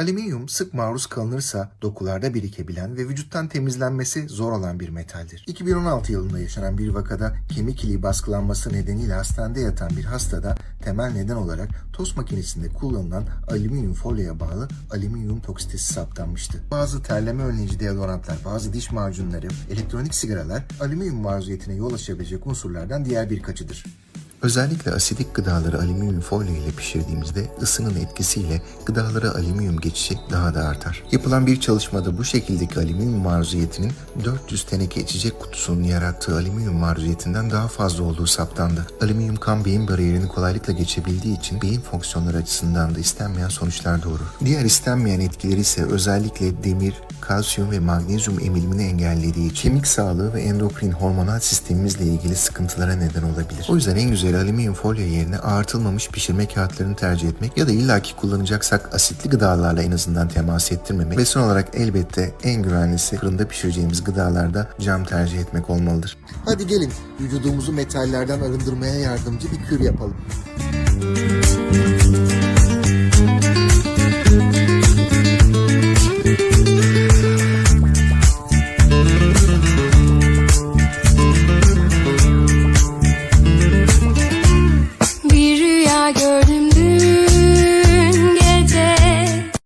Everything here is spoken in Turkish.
Alüminyum sık maruz kalınırsa dokularda birikebilen ve vücuttan temizlenmesi zor olan bir metaldir. 2016 yılında yaşanan bir vakada kemik iliği baskılanması nedeniyle hastanede yatan bir hastada temel neden olarak tost makinesinde kullanılan alüminyum folyoya bağlı alüminyum toksitesi saptanmıştı. Bazı terleme önleyici deodorantlar, bazı diş macunları, elektronik sigaralar alüminyum maruziyetine yol açabilecek unsurlardan diğer birkaçıdır. Özellikle asidik gıdaları alüminyum folyo ile pişirdiğimizde ısının etkisiyle gıdalara alüminyum geçişi daha da artar. Yapılan bir çalışmada bu şekildeki alüminyum maruziyetinin 400 teneke içecek kutusunun yarattığı alüminyum maruziyetinden daha fazla olduğu saptandı. Alüminyum kan beyin bariyerini kolaylıkla geçebildiği için beyin fonksiyonları açısından da istenmeyen sonuçlar doğurur. Diğer istenmeyen etkileri ise özellikle demir, kalsiyum ve magnezyum emilimini engellediği için kemik sağlığı ve endokrin hormonal sistemimizle ilgili sıkıntılara neden olabilir. O yüzden en güzeli alüminyum folyo yerine ağırtılmamış pişirme kağıtlarını tercih etmek ya da illaki kullanacaksak asitli gıdalarla en azından temas ettirmemek ve son olarak elbette en güvenlisi fırında pişireceğimiz gıdalarda cam tercih etmek olmalıdır. Hadi gelin vücudumuzu metallerden arındırmaya yardımcı bir kür yapalım.